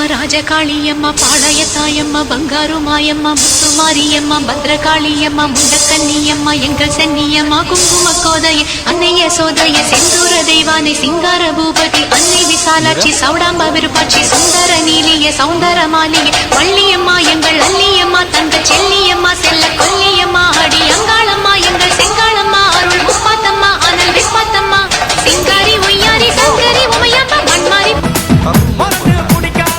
மாரியம்மா ராஜகாளியம்மா பாளையத்தாயம்மா பங்காரு மாயம்மா முத்துமாரியம்மா பத்ரகாளியம்மா முண்டக்கன்னியம்மா எங்கள் சென்னியம்மா குங்கும கோதைய அன்னைய சோதைய செந்தூர தெய்வானை சிங்கார பூபதி அன்னை விசாலாட்சி சௌடாம்ப விருப்பாட்சி சுந்தர நீலிய சௌந்தர மாலிய வள்ளியம்